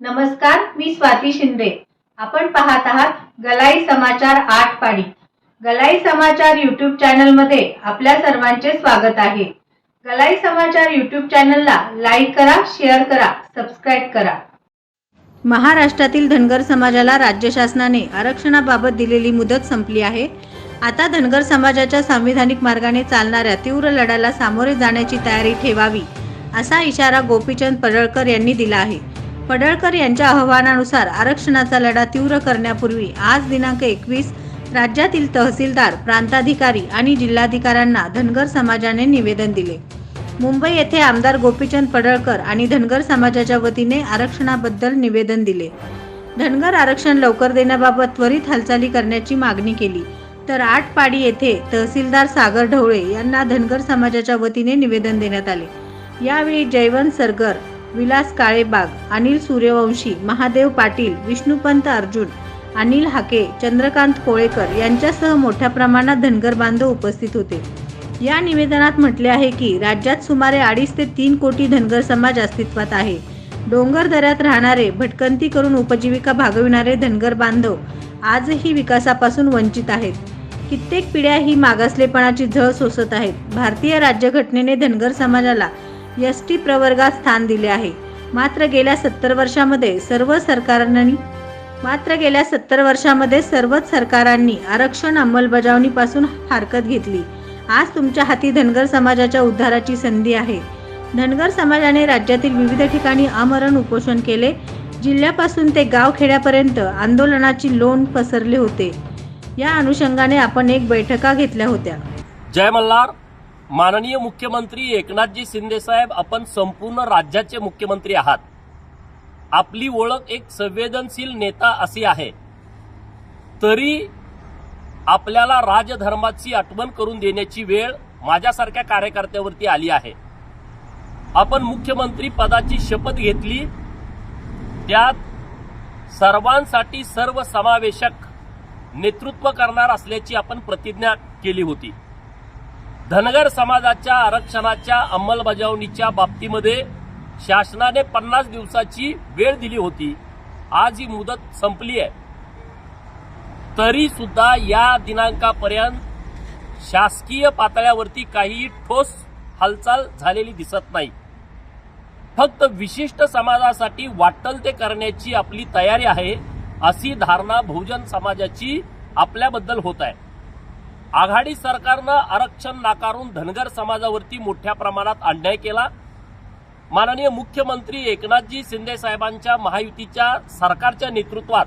नमस्कार मी स्वाती शिंदे. आपण पाहत आहात गलाई समाचार आठ पाडी. गलाई समाचार युट्यूब चॅनलमध्ये आपल्या सर्वांचे स्वागत आहे. गलाई समाचार युट्यूब चॅनलला लाईक करा शेअर करा सबस्क्राईब करा. महाराष्ट्रातील धनगर समाजाला राज्य शासनाने आरक्षणाबाबत दिलेली मुदत संपली आहे. आता धनगर समाजाच्या संविधानिक मार्गाने चालणाऱ्या तीव्र लढ्याला सामोरे जाण्याची तयारी ठेवावी असा इशारा गोपीचंद पडळकर यांनी दिला आहे. पडळकर यांच्या आवाहनानुसार आरक्षणाचा लढा तीव्र करण्यापूर्वी आज दिनांक एकवीस राज्यातील तहसीलदार प्रांताधिकारी आणि जिल्हाधिकाऱ्यांना धनगर समाजाने निवेदन दिले. मुंबई येथे आमदार गोपीचंद पडळकर आणि धनगर समाजाच्या वतीने आरक्षणाबद्दल निवेदन दिले. धनगर आरक्षण लवकर देण्याबाबत त्वरित हालचाली करण्याची मागणी केली. तर आठ पाडी येथे तहसीलदार सागर ढवळे यांना धनगर समाजाच्या वतीने निवेदन देण्यात आले. यावेळी जयवंत सरगर विलास काळेबाग अनिल सूर्यवंशी महादेव पाटील विष्णुपंत अर्जुन अनिल हाके चंद्रकांत कोळेकर यांच्यासह मोठ्या प्रमाणात धनगर बांधव उपस्थित होते. या निवेदनात म्हटले आहे की राज्यात सुमारे अडीच ते तीन कोटी धनगर समाज अस्तित्वात आहे. डोंगर दऱ्यात राहणारे भटकंती करून उपजीविका भागविणारे धनगर बांधव आजही विकासापासून वंचित आहेत. कित्येक पिढ्या ही मागासलेपणाची झळ सोसत आहेत. भारतीय राज्यघटनेने धनगर समाजाला एस टी प्रवर्गात स्थान दिले आहे. मात्र गेल्या सत्तर वर्षामध्ये सर्व सरकारांनी मात्र गेल्या सत्तर वर्षामध्ये सर्वच सरकारांनी आरक्षण अंमलबजावणीपासून हरकत घेतली. आज तुमच्या हाती धनगर समाजाच्या उद्धाराची संधी आहे. धनगर समाजाने राज्यातील विविध ठिकाणी आमरण उपोषण केले. जिल्ह्यापासून ते गाव खेड्यापर्यंत आंदोलनाची लोण पसरले होते. या अनुषंगाने आपण एक बैठका घेतल्या होत्या. जय मल्हार. माननीय मुख्यमंत्री एकनाथजी शिंदे साहेब आपण संपूर्ण राज्याचे मुख्यमंत्री आहात. आपली ओळख एक संवेदनशील नेता अशी आहे. तरी आपल्याला राजधर्माची आठवण करून देण्याची वेळ माझ्यासारख्या कार्यकर्त्यावरती आली आहे. आपण मुख्यमंत्री पदाची शपथ घेतली. त्यात सर्वांसाठी सर्वसमावेशक नेतृत्व करणार असल्याची आपण प्रतिज्ञा केली होती. धनगर समाजाच्या आरक्षणाच्या अंमलबजावणीच्या बाबतीमध्ये शासनाने पन्नास दिवसाची वेळ दिली होती. आज ही मुदत संपली आहे. तरी सुद्धा या दिनांकापर्यंत शासकीय पातळ्यावरती काही ठोस हालचाल झालेली दिसत नाही. फक्त विशिष्ट समाजासाठी वाटल ते करण्याची आपली तयारी आहे अशी धारणा बहुजन समाजाची आपल्याबद्दल होत आहे. आघाडी सरकारनं आरक्षण नाकारून धनगर समाजावरती मोठ्या प्रमाणात अन्याय केला. माननीय मुख्यमंत्री एकनाथजी शिंदे साहेबांच्या महायुतीच्या सरकारच्या नेतृत्वात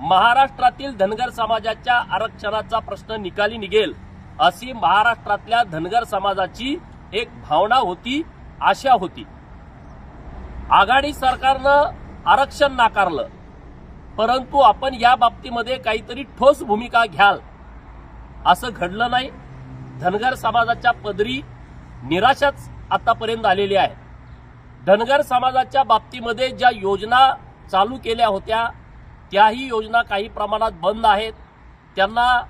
महाराष्ट्रातील धनगर समाजाच्या आरक्षणाचा प्रश्न निकाली निघेल अशी महाराष्ट्रातल्या धनगर समाजाची एक भावना होती आशा होती. आघाडी सरकारनं आरक्षण नाकारलं परंतु आपण या बाबतीमध्ये काहीतरी ठोस भूमिका घ्याल असं घडलं नाही. धनगर समाजाच्या पदरी निराशाच आतापर्यंत आलेली आहे. धनगर समाजाच्या बाबतीमध्ये ज्या योजना चालू केल्या होत्या त्याही योजना काही प्रमाणात बंद आहेत. त्यांना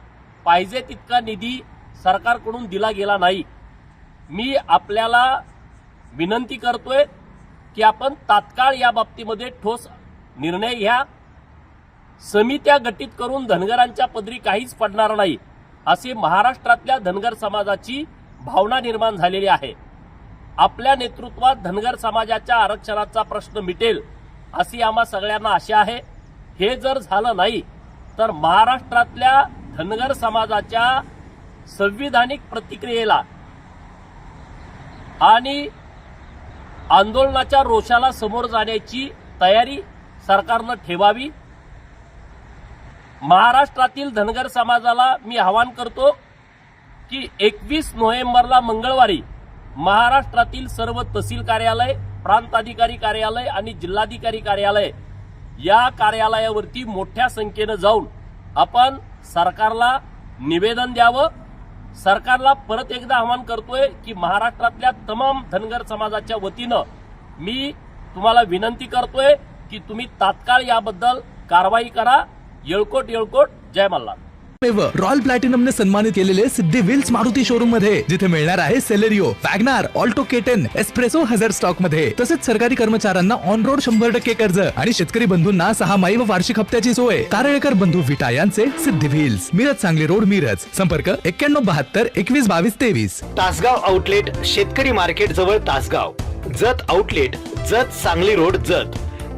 पाहिजे तितका निधी सरकारकडून दिला गेला नाही. मी आपल्याला विनंती करतोय की आपण तात्काळ या बाबतीमध्ये ठोस निर्णय घ्या. समित्या गठीत करून धनगरांच्या पदरी काहीच पडणार नाही. अशी महाराष्ट्रातल्या धनगर समाजाची भावना निर्माण झालेली आहे. आपल्या नेतृत्वात धनगर समाजाच्या आरक्षणाचा प्रश्न मिटेल अशी आम्हा सगळ्यांना आशा आहे. हे जर झालं नाही तर महाराष्ट्रातल्या धनगर समाजाच्या संविधानिक प्रतिक्रियेला आणि आंदोलनाच्या रोषाला समोर जाण्याची तयारी सरकारनं ठेवावी. महाराष्ट्रातील धनगर समाजाला मी आवाहन करतो की एकवीस नोव्हेंबरला मंगळवारी महाराष्ट्रातील सर्व तहसील कार्यालय प्रांत अधिकारी कार्यालय आणि जिल्हाधिकारी कार्यालय या कार्यालयावरती मोठ्या संख्येनं जाऊन आपण सरकारला निवेदन द्यावं. सरकारला परत एकदा आवाहन करतोय की महाराष्ट्रातल्या तमाम धनगर समाजाच्या वतीनं मी तुम्हाला विनंती करतोय की तुम्ही तात्काळ याबद्दल कारवाई करा. येळकोट येळकोट जय मल्हार. रॉयल प्लॅटिनम ने सन्मानित केलेले सिद्धी विल्स मारुती शोरूममध्ये जिथे मिळणार आहे Celerio WagonR Alto K ten Espresso हजर स्टॉकमध्ये तसेच सरकारी कर्मचाऱ्यांना ऑन रोड शंभर टक्के कर्ज आणि शेतकरी बंधूंना सहा माई व वार्षिक हप्त्याची सोय. कारळेकर बंधू विटा यांचे सिद्धी व्हील्स. मिरज सांगली रोड मिरज. संपर्क एक्क्याण्णव बहात्तर एकवीस बावीस तेवीस. तासगाव आउटलेट शेतकरी मार्केट जवळ Tasgaon. Jat outlet Jat Sangli road Jat.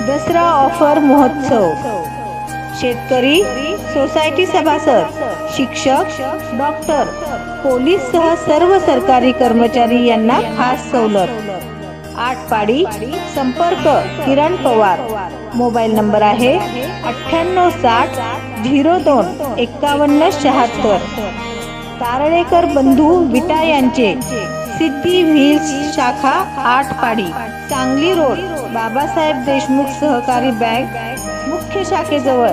Dussehra offer महोत्सव. शेतकरी सोसायटी सभासद शिक्षक डॉक्टर पोलीस सह सर्व सरकारी कर्मचारी यांना खास सवलत. आठ पाडी संपर्क किरण पवार. मोबाईल नंबर आहे अठ्ठ्याण्णव साठ झिरो दोन एक्कावन्न शहात्तर. तारळेकर बंधू विटा यांचे सिद्धी व्हील्स शाखा आठ पाडी सांगली रोड. बाबासाहेब देशमुख सहकारी बँक मुख्य शाखेजवळ.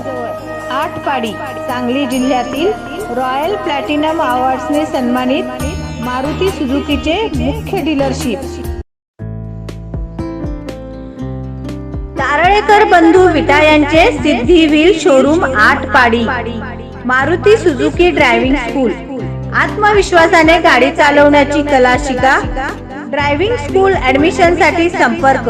आठ पाडी सांगली जिल्ह्यातील रॉयल प्लॅटिनम अवॉर्ड्सने सन्मानित मारुती सुझुकीचे मुख्य डीलरशिप. तारळेकर बंधू विटा यांचे Siddhi wheel showroom Atpadi Maruti Suzuki driving school. आत्मविश्वासाने गाडी चालवण्याची कला शिका ड्रायव्हिंग स्कूल ऍडमिशनसाठी संपर्क.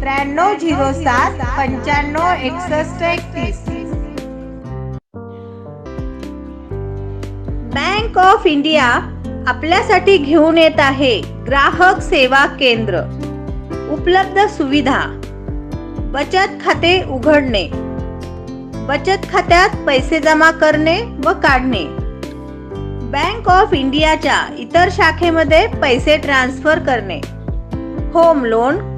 त्र्याण्णव झिरो सात पंच्याण्णव एकसष्ट एकतीस. बँक ऑफ इंडिया आपल्यासाठी घेऊन येत आहे ग्राहक सेवा केंद्र. उपलब्ध सुविधा. बचत खाते उघडणे. बचत खात्यात पैसे जमा करणे व काढणे. बँक ऑफ इंडियाच्या इतर शाखेमध्ये पैसे ट्रान्सफर करणे. होम लोन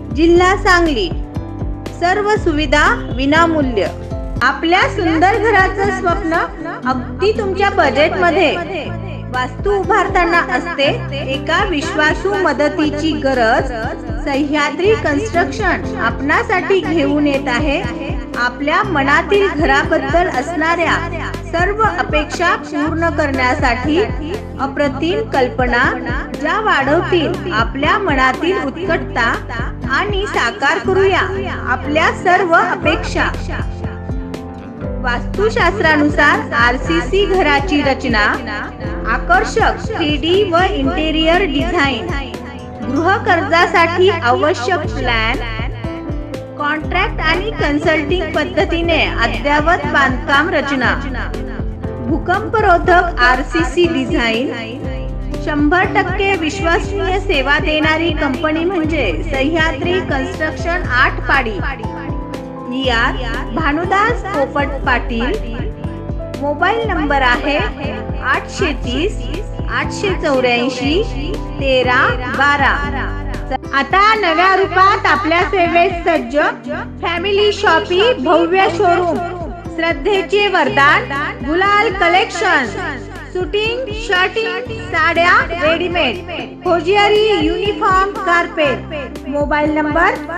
जिल्हा सांगली. सर्व सुविधा विनामूल्य. आपल्या सुंदर घराचं स्वप्न अगदी तुमच्या बजेटमध्ये वास्तू उभारताना असते एका विश्वासू मदतीची गरज. सह्याद्री कन्स्ट्रक्शन आपणासाठी घेऊन येत आहे. आपल्या मनातील घराबद्दल असणाऱ्या सर्व अपेक्षा पूर्ण करण्यासाठी अप्रतिम कल्पना ज्या वाढवतील आपल्या मनातील उत्कटता आणि साकार करूया आपल्या सर्व अपेक्षा. वास्तुशास्त्रानुसार आरसीसी घराची रचना आकर्षक थ्री व इंटेरियर डिझाईन गृह कर्जासाठी आवश्यक प्लॅन कॉन्ट्रॅक्ट आणि कन्सल्टिंग पद्धतीने अद्ययावत बांधकाम रचना. भूकंपरोधक आरसीसी डिझाईन शंभर टक्के विश्वसनीय सेवा देणारी कंपनी म्हणजे सह्याद्री कन्स्ट्रक्शन आठ पाडी. ई भानुदास पोपट पाटील. मोबाईल नंबर आहे आठशे तीस आठशे चौऱ्याऐंशी तेरा बारा. आता नव्या रूपात आपल्या सेवेत सज्ज फॅमिली शॉपी भव्य शोरूम. श्रद्धेचे वरदान गुलाल कलेक्शन सुटिंग शर्टिंग साड्या readymade hosiery uniform carpet mobile number